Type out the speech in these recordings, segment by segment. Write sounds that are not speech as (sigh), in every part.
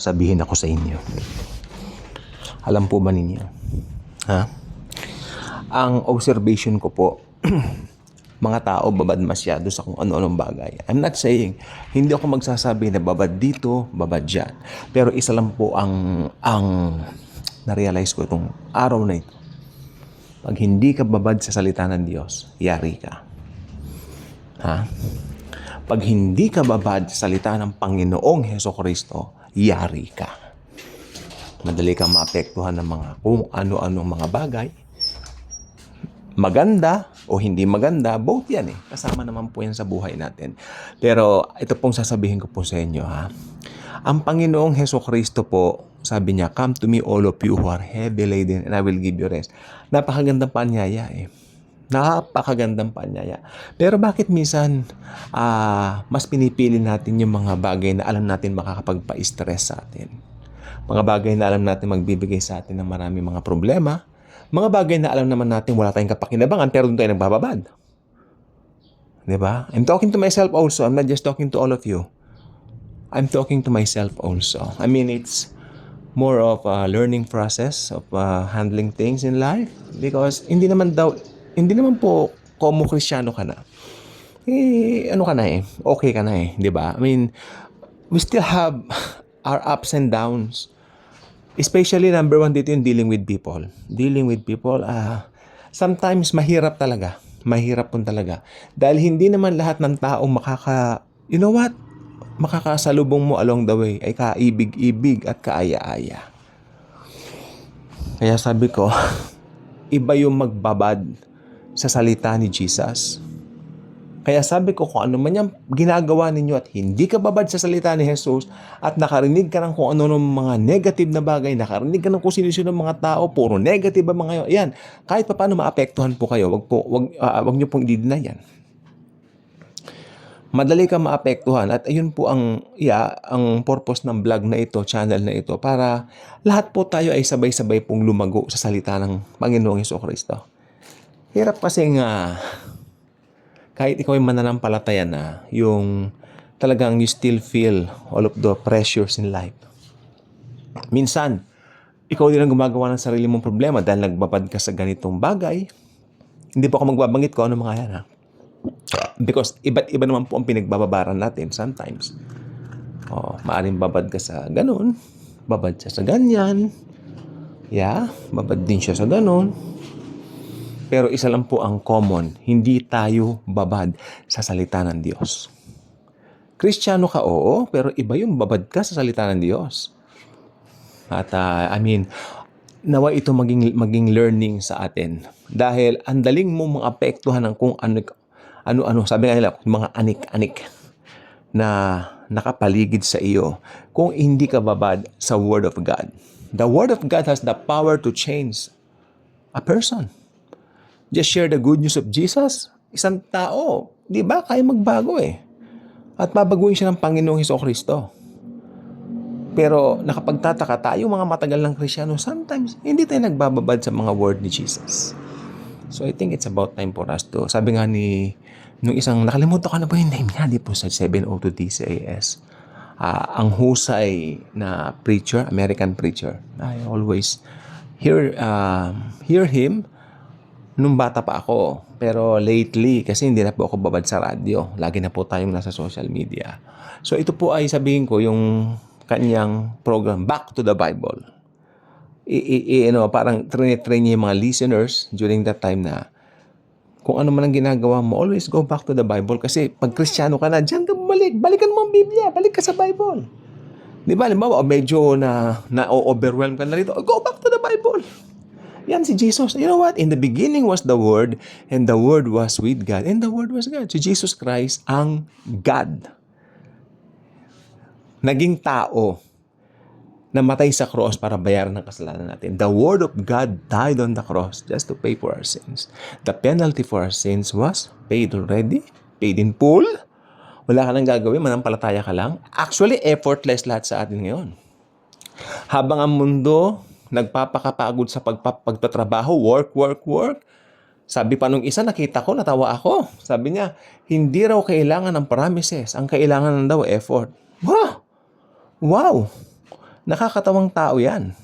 Sabihin ako sa inyo. Alam po ba ninyo? Ha? Ang observation ko po, (clears throat) mga tao babad masyado sa kung ano-anong bagay. I'm not saying, hindi ako magsasabi na babad dito, babad dyan. Pero isa lang po ang, ang na-realize ko itong araw na ito. Pag hindi ka babad sa salita ng Diyos, yari ka. Ha? Pag hindi ka babad sa salita ng Panginoong Heso Kristo, yari ka. Madali kang maapektuhan ng mga kung ano-anong mga bagay. Maganda o hindi maganda, both yan eh. Kasama naman po yan sa buhay natin. Pero ito pong sasabihin ko po sa inyo ha. Ang Panginoong Heso Kristo po, sabi niya, Come to me all of you who are heavy laden and I will give you rest. Napakagandang panyaya eh. Napakagandang panyaya. Pero bakit minsan ah, mas pinipili natin yung mga bagay na alam natin makakapagpa-stress sa atin? Mga bagay na alam natin magbibigay sa atin ng marami mga problema. Mga bagay na alam naman natin wala tayong kapakinabangan pero doon tayo nagbababad. Ba? I'm talking to myself also. I'm not just talking to all of you. I'm talking to myself also. I mean, it's more of a learning process of uh, handling things in life because hindi naman daw, hindi naman po komo kristyano ka na. Eh, ano ka na eh, okay ka na eh, di ba? I mean, we still have (laughs) our ups and downs. Especially number one dito yung dealing with people. Dealing with people, ah, sometimes mahirap talaga. Mahirap po talaga. Dahil hindi naman lahat ng tao makaka, you know what? Makakasalubong mo along the way ay kaibig-ibig at kaaya-aya. Kaya sabi ko, (laughs) iba yung magbabad sa salita ni Jesus. Kaya sabi ko kung ano man yung ginagawa ninyo at hindi ka babad sa salita ni Jesus at nakarinig ka ng kung ano ng mga negative na bagay, nakarinig ka ng kung sino-sino ng mga tao, puro negative ang mga yun. Yan, kahit pa paano maapektuhan po kayo, wag, po, wag, ah, wag nyo pong i-deny yan. Madali ka maapektuhan at ayun po ang, yeah, ang purpose ng vlog na ito, channel na ito, para lahat po tayo ay sabay-sabay pong lumago sa salita ng Panginoong Heso Kristo. Hirap kasi nga, kahit ikaw ay mananampalataya na, yung talagang you still feel all of the pressures in life. Minsan, ikaw din ang gumagawa ng sarili mong problema dahil nagbabad ka sa ganitong bagay. Hindi po ako magbabanggit ko ano mga yan ha. Because iba't iba naman po ang pinagbababaran natin sometimes. Oh, maaring babad ka sa ganun, babad siya sa ganyan. Yeah, babad din siya sa ganun. Pero isa lang po ang common, hindi tayo babad sa salita ng Diyos. Kristiyano ka, oo, pero iba yung babad ka sa salita ng Diyos. At ah, I mean, nawa ito maging, maging learning sa atin. Dahil ang daling mo maapektuhan ng kung ano, ano-ano, sabi nga nila, mga anik-anik na nakapaligid sa iyo kung hindi ka babad sa Word of God. The Word of God has the power to change a person just share the good news of Jesus, isang tao, di ba, kaya magbago eh. At babaguhin siya ng Panginoong Heso Kristo. Pero nakapagtataka tayo mga matagal ng Krisyano, sometimes hindi tayo nagbababad sa mga word ni Jesus. So I think it's about time for us to, sabi nga ni, nung isang, nakalimutan ko na ba yung name niya, di po sa 702 DCAS. Ah, ang husay na preacher, American preacher. I always hear, uh, hear him nung bata pa ako. Pero lately, kasi hindi na po ako babad sa radyo. Lagi na po tayong nasa social media. So ito po ay sabihin ko yung kanyang program, Back to the Bible. I, i, i- ano, parang train niya yung mga listeners during that time na kung ano man ang ginagawa mo, always go back to the Bible. Kasi pag kristyano ka na, dyan ka balik. Balikan mo ang Biblia. Balik ka sa Bible. Di ba? Halimbawa, medyo na, na-overwhelm ka na rito. Go back to the Bible. Yan si Jesus. You know what? In the beginning was the Word, and the Word was with God, and the Word was God. Si Jesus Christ ang God. Naging tao na matay sa cross para bayaran ng kasalanan natin. The Word of God died on the cross just to pay for our sins. The penalty for our sins was paid already, paid in full. Wala ka nang gagawin, manampalataya ka lang. Actually, effortless lahat sa atin ngayon. Habang ang mundo nagpapakapagod sa pagpa- pagtatrabaho, work, work, work, sabi pa nung isa, nakita ko, natawa ako. Sabi niya, hindi raw kailangan ng promises. Ang kailangan lang daw effort. Wow! Wow! Nakakatawang tao yan.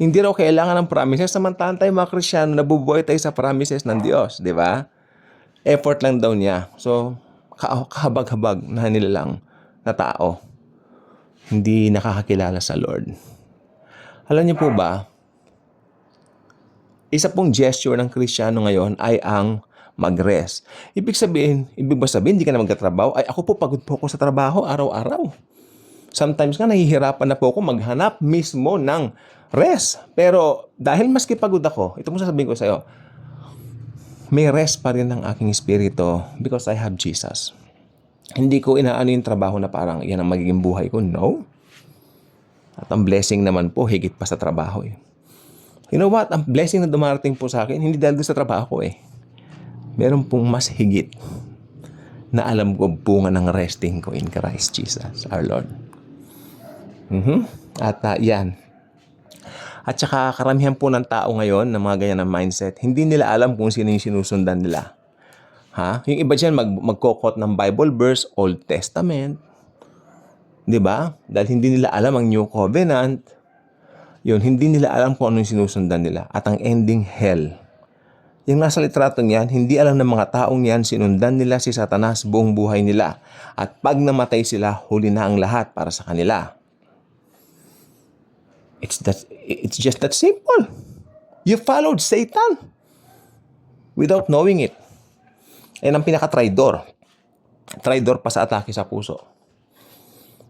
Hindi raw kailangan ng promises. Samantahan tayo mga Krisyano, nabubuhay tayo sa promises ng Diyos. Di ba? Effort lang daw niya. So, ka- kahabag-habag na nila lang na tao. Hindi nakakakilala sa Lord. Alam niyo po ba, isa pong gesture ng Krisyano ngayon ay ang mag-rest. Ibig sabihin, ibig ba sabihin, hindi ka na magkatrabaho? Ay, ako po, pagod po ako sa trabaho araw-araw. Sometimes nga, nahihirapan na po ako maghanap mismo ng rest. Pero dahil maski pagod ako, ito mo sasabihin ko sa'yo, may rest pa rin ng aking espiritu because I have Jesus. Hindi ko inaano yung trabaho na parang yan ang magiging buhay ko. No. At ang blessing naman po, higit pa sa trabaho eh. You know what? Ang blessing na dumarating po sa akin, hindi dahil sa trabaho ko eh. Meron pong mas higit na alam ko bunga ng resting ko in Christ Jesus, our Lord. Mhm. At ah, yan. At saka karamihan po ng tao ngayon na mga ganyan na mindset, hindi nila alam kung sino yung sinusundan nila. Ha? Yung iba dyan mag, magkokot ng Bible verse, Old Testament. 'Di ba? Dahil hindi nila alam ang New Covenant. Yun, hindi nila alam kung ano yung sinusundan nila. At ang ending, hell. Yung nasa litratong yan, hindi alam ng mga taong yan, sinundan nila si Satanas buong buhay nila. At pag namatay sila, huli na ang lahat para sa kanila. It's that it's just that simple. You followed Satan without knowing it. Yan ang pinaka-traidor. Traidor pa sa atake sa puso.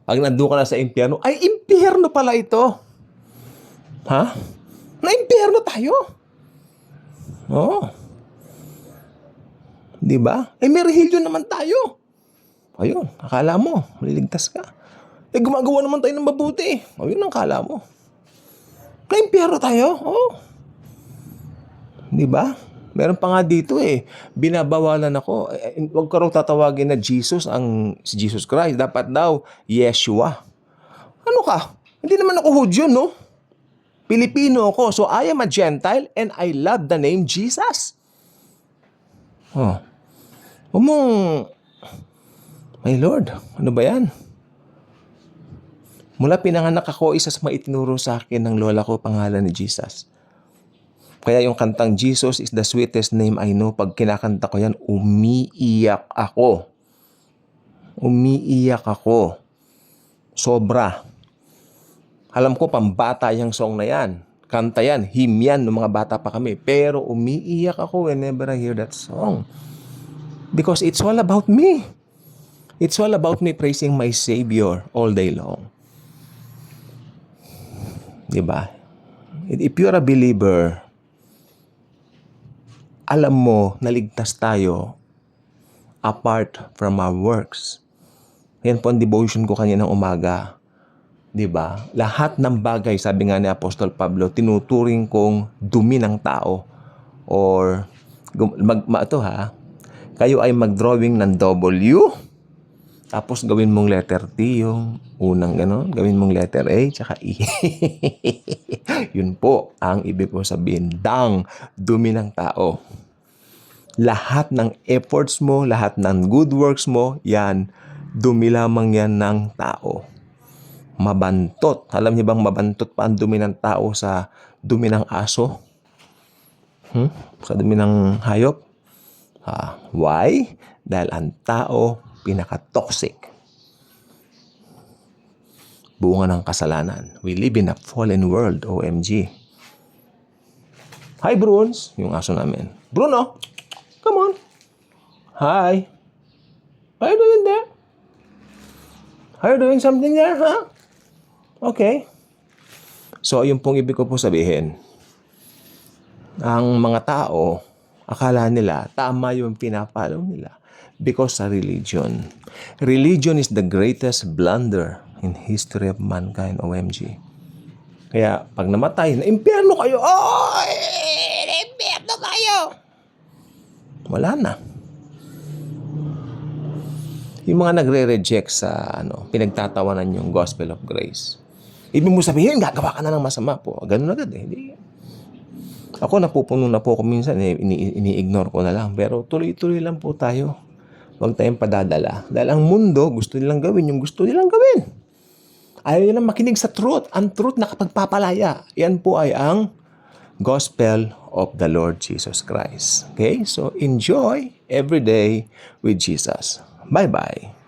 Pag nandun ka na sa impyerno, ay impyerno pala ito. Ha? Na impyerno tayo. Oo. Di ba? Eh, may rehilyo naman tayo. Ayun, akala mo, maliligtas ka. Eh, gumagawa naman tayo ng mabuti. Ayun ang akala mo. Na impyerno tayo. Oo. Di ba? Meron pa nga dito eh, binabawalan ako. Eh, eh, Huwag ka raw tatawagin na Jesus ang si Jesus Christ. Dapat daw, Yeshua. Ano ka? Hindi naman ako Hudyo, no? Pilipino ako. So I am a Gentile and I love the name Jesus. Oh. Huwag mong... My Lord, ano ba yan? Mula pinanganak ako, isa sa maitinuro sa akin ng lola ko, pangalan ni Jesus. Kaya yung kantang Jesus is the sweetest name I know, pag kinakanta ko yan, umiiyak ako. Umiiyak ako. Sobra. Alam ko, pambata yung song na yan. Kanta yan, hymn yan, nung mga bata pa kami. Pero umiiyak ako whenever I hear that song. Because it's all about me. It's all about me praising my Savior all day long. Diba? If you're a believer, alam mo na ligtas tayo apart from our works. Yan po ang devotion ko kanina ng umaga. 'Di ba? Lahat ng bagay, sabi nga ni Apostol Pablo, tinuturing kong dumi ng tao or mag ma, ito ha. Kayo ay mag-drawing ng W tapos gawin mong letter T yung unang gano'n, gawin mong letter A tsaka E. (laughs) Yun po ang ibig ko sabihin, dang dumi ng tao lahat ng efforts mo, lahat ng good works mo, yan, dumi lamang yan ng tao. Mabantot. Alam niyo bang mabantot pa ang dumi ng tao sa dumi ng aso? Hmm? Sa dumi ng hayop? Ah, why? Dahil ang tao pinaka-toxic. Bunga ng kasalanan. We live in a fallen world, OMG. Hi, Bruns. Yung aso namin. Bruno, come on. Hi. Are you doing there? Are you doing something there, huh? Okay. So, yung pong ibig ko po sabihin, ang mga tao, akala nila, tama yung pinapalo nila because sa religion. Religion is the greatest blunder in history of mankind, OMG. Kaya, pag namatay, na impyerno kayo, oh, impyerno kayo. Wala na. Yung mga nagre-reject sa ano, pinagtatawanan yung gospel of grace. Ibig mo sabihin, gagawa ka na ng masama po. Ganun agad eh. Hindi. Ako napupuno na po ako minsan, eh, ini- ini-ignore ko na lang. Pero tuloy-tuloy lang po tayo. Huwag tayong padadala. Dahil ang mundo, gusto nilang gawin yung gusto nilang gawin. Ayaw nyo lang makinig sa truth. Ang truth na kapagpapalaya. Yan po ay ang gospel of the Lord Jesus Christ. Okay? So, enjoy every day with Jesus. Bye-bye.